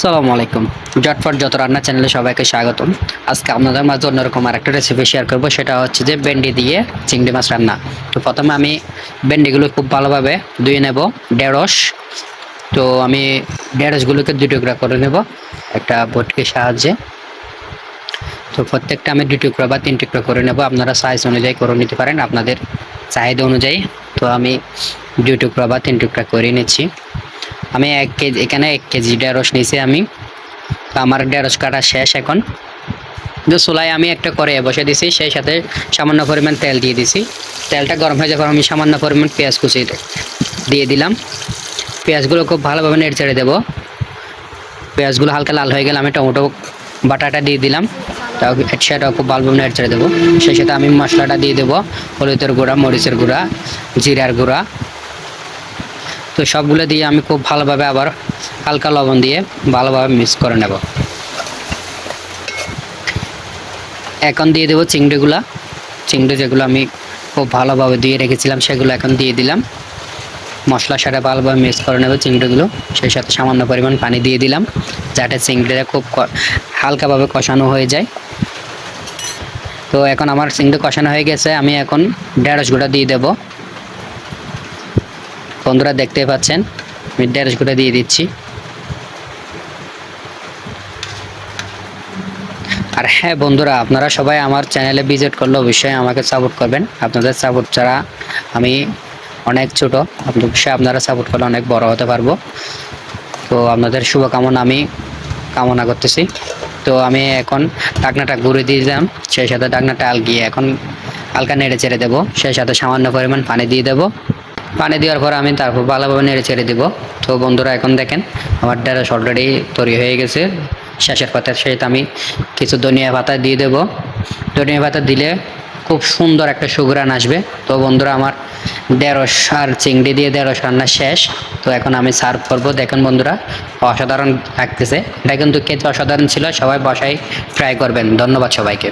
আসসালামু আলাইকুম। জটফট যত রান্না চ্যানেলে সবাইকে স্বাগতম। আজকে আপনাদের মাঝে অন্যরকম আরেকটা রেসিপি শেয়ার করব, সেটা হচ্ছে যে ভেন্ডি দিয়ে চিংড়ি মাছ রান্না। তো প্রথমে আমি ভেন্ডিগুলো খুব ভালোভাবে ধুয়ে নেব, ঢেঁড়স। তো আমি ঢেঁড়সগুলোকে দুই টুকরা করে নেব, একটা বটকির সাহায্যে। তো প্রত্যেকটা আমি দুই টুকরা বা তিন টুকরা করে নেব, আপনারা সাইজ অনুযায়ী করে নিতে পারেন, আপনাদের চাহিদা অনুযায়ী। তো আমি দুই টুকরা বা তিন টুকরা করে নিচ্ছি। আমি এক কেজি, এখানে এক কেজি ঢেঁড়স নিয়েছি আমি। আমার ঢেঁড়স কাটা শেষ এখন। তো চুলায় আমি একটা করে বসে দিছি, সেই সাথে সামান্য পরিমাণ তেল দিয়ে দিছি। তেলটা গরম হয়ে যাওয়ার আমি সামান্য পরিমাণ পেঁয়াজ কুচি দিয়ে দিলাম, পেঁয়াজগুলো খুব ভালোভাবে নেড়ে ছেড়ে দেবো। পেঁয়াজগুলো হালকা লাল হয়ে গেলে আমি টমেটো বাটাটা দিয়ে দিলাম। সেটাও খুব ভালোভাবে নেড়ে ছেড়ে দেবো। সেই সাথে আমি মশলাটা দিয়ে দেবো, হলুদের গুঁড়া, মরিচের গুঁড়া, জিরার গুঁড়া। তো সবগুলো দিয়ে আমি খুব ভালোভাবে আবার হালকা লবণ দিয়ে ভালোভাবে মিক্স করে নেব। এখন দিয়ে দেবো চিংড়িগুলা। চিংড়ি যেগুলো আমি খুব ভালোভাবে দিয়ে রেখেছিলাম, সেগুলো এখন দিয়ে দিলাম। মশলার সাথে ভালোভাবে মিক্স করে নেব চিংড়িগুলো। সেই সাথে সামান্য পরিমাণ পানি দিয়ে দিলাম, যাতে চিংড়িটা খুব হালকাভাবে কষানো হয়ে যায়। তো এখন আমার চিংড়ি কষানো হয়ে গেছে, আমি এখন ঢেঁড়সগুলো দিয়ে দেবো। বন্ধুরা দেখতে পাচ্ছেন আমি ঢেঁড়সগুলো দিয়ে দিচ্ছি। আর হ্যাঁ বন্ধুরা, আপনারা সবাই আমার চ্যানেলে ভিজিট করলে অবশ্যই আমাকে সাপোর্ট করবেন। আপনাদের সাপোর্ট ছাড়া আমি অনেক ছোট অবশ্যই আপনারা সাপোর্ট করলে অনেক বড় হতে পারব। তো আপনাদের শুভকামনা আমি কামনা করতেছি। তো আমি এখন ডাকনাটা ঘুরে দিলাম, সেই সাথে ডাকনাটা আলগিয়ে এখন হালকা নেড়ে চেড়ে দেবো, সেই সাথে সামান্য পরিমাণ পানি দিয়ে দেবো। পানি দেওয়ার পর আমি তারপর ভালোভাবে নেড়ে ছেড়ে দেবো। তো বন্ধুরা, এখন দেখেন আমার ঢেঁড়স অলরেডি তৈরি হয়ে গেছে। শেষের পাতার সহিত আমি কিছু ধনিয়া পাতা দিয়ে দেবো। ধনিয়া পাতা দিলে খুব সুন্দর একটা সুগ্রান আসবে। তো বন্ধুরা, আমার ঢেঁড়স আর চিংড়ি দিয়ে ঢেঁড়স রান্না শেষ। তো এখন আমি সার্ভ করব। দেখেন বন্ধুরা, অসাধারণ লাগতেছে। এটা কিন্তু খেতে অসাধারণ ছিল, সবাই বসাই ট্রাই করবেন। ধন্যবাদ সবাইকে।